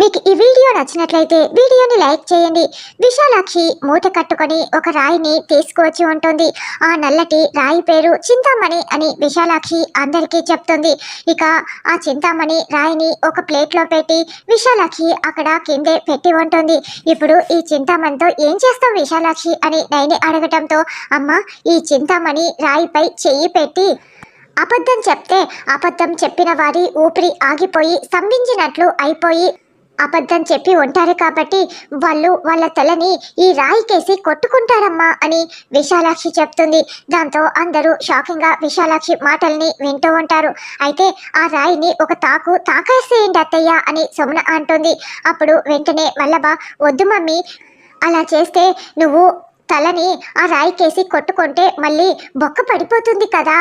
మీకు ఈ వీడియో నచ్చినట్లయితే వీడియోని లైక్ చేయండి. విశాలాక్షి మూట కట్టుకొని ఒక రాయిని తీసుకువచ్చి ఉంటుంది. ఆ నల్లటి రాయి పేరు చింతామణి అని విశాలాక్షి అందరికీ చెప్తుంది. ఇక ఆ చింతామణి రాయిని ఒక ప్లేట్లో పెట్టి విశాలాక్షి అక్కడ కిందే పెట్టి ఉంటుంది. ఇప్పుడు ఈ చింతామణితో ఏం చేస్తావు విశాలాక్షి అని నైని అడగటంతో అమ్మ ఈ చింతామణి రాయిపై చెయ్యి పెట్టి అబద్ధం చెప్తే అబద్ధం చెప్పిన వారి ఊపిరి ఆగిపోయి స్తంభించినట్లు అయిపోయి అబద్ధం చెప్పి ఉంటారు కాబట్టి వాళ్ళు వాళ్ళ తలని ఈ రాయికేసి కొట్టుకుంటారమ్మా అని విశాలాక్షి చెప్తుంది. దాంతో అందరూ షాకింగ్గా విశాలాక్షి మాటల్ని వింటూ ఉంటారు. అయితే ఆ రాయిని ఒక తాకు తాకేసేయండి అత్తయ్య అని సుమన అంటుంది. అప్పుడు వెంటనే వల్లభ వద్దు మమ్మీ. అలా చేస్తే నువ్వు తలని ఆ రాయికేసి కొట్టుకుంటే మళ్ళీ బొక్క పడిపోతుంది కదా.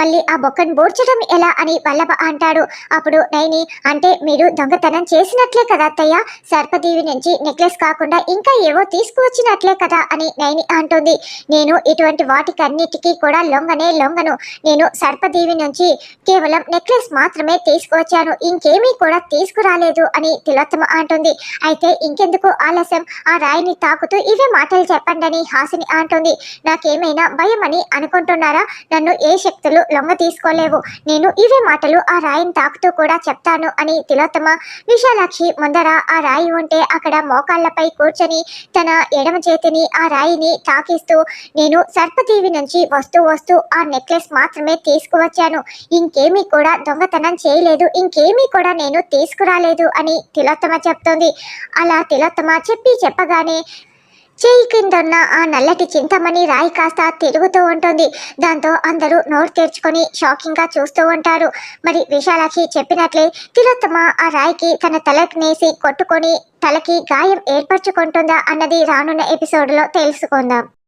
మళ్ళీ ఆ బొక్కను బోడ్చడం ఎలా అని వల్లభ అంటాడు. అప్పుడు నైని అంటే మీరు దొంగతనం చేసినట్లే కదా అత్తయ్య. సర్పదేవి నుంచి నెక్లెస్ కాకుండా ఇంకా ఏవో తీసుకువచ్చినట్లే కదా అని నైని అంటుంది. నేను ఇటువంటి వాటికన్నిటికీ కూడా లొంగనే లొంగను. నేను సర్పదేవి నుంచి కేవలం నెక్లెస్ మాత్రమే తీసుకువచ్చాను. ఇంకేమీ కూడా తీసుకురాలేదు అని తిలోత్తమ అంటుంది. అయితే ఇంకెందుకు ఆలస్యం? ఆ రాయిని తాకుతూ ఇవే మాటలు చెప్పండి అని హాసిని అంటుంది. నాకేమైనా భయం అని అనుకుంటున్నారా? నన్ను ఏ శక్తులు లొంగ తీసుకోలేవు. నేను ఇవే మాటలు ఆ రాయిని తాకుతూ కూడా చెప్తాను అని తిలోత్తమ విశాలాక్షి ముందర ఆ రాయి ఉంటే అక్కడ మోకాళ్ళపై కూర్చొని తన ఎడమ చేతిని ఆ రాయిని తాకిస్తూ నేను సర్పదేవి నుంచి వస్తూ వస్తూ ఆ నెక్లెస్ మాత్రమే తీసుకువచ్చాను. ఇంకేమీ కూడా దొంగతనం చేయలేదు. ఇంకేమీ కూడా నేను తీసుకురాలేదు అని తిలోత్తమ చెప్తోంది. అలా తిలోత్తమ చెప్పి చెప్పగానే చేయి కిందన్న ఆ నల్లటి చింతమణి రాయి కాస్త తిరుగుతూ ఉంటుంది. దాంతో అందరూ నోరు తెరుచుకొని షాకింగ్గా చూస్తూ ఉంటారు. మరి విశాలాక్షి చెప్పినట్లే తిలోత్తమ ఆ రాయికి తన తలకు నేసి కొట్టుకొని తలకి గాయం ఏర్పరచుకుంటుందా అన్నది రానున్న ఎపిసోడ్లో తెలుసుకుందాం.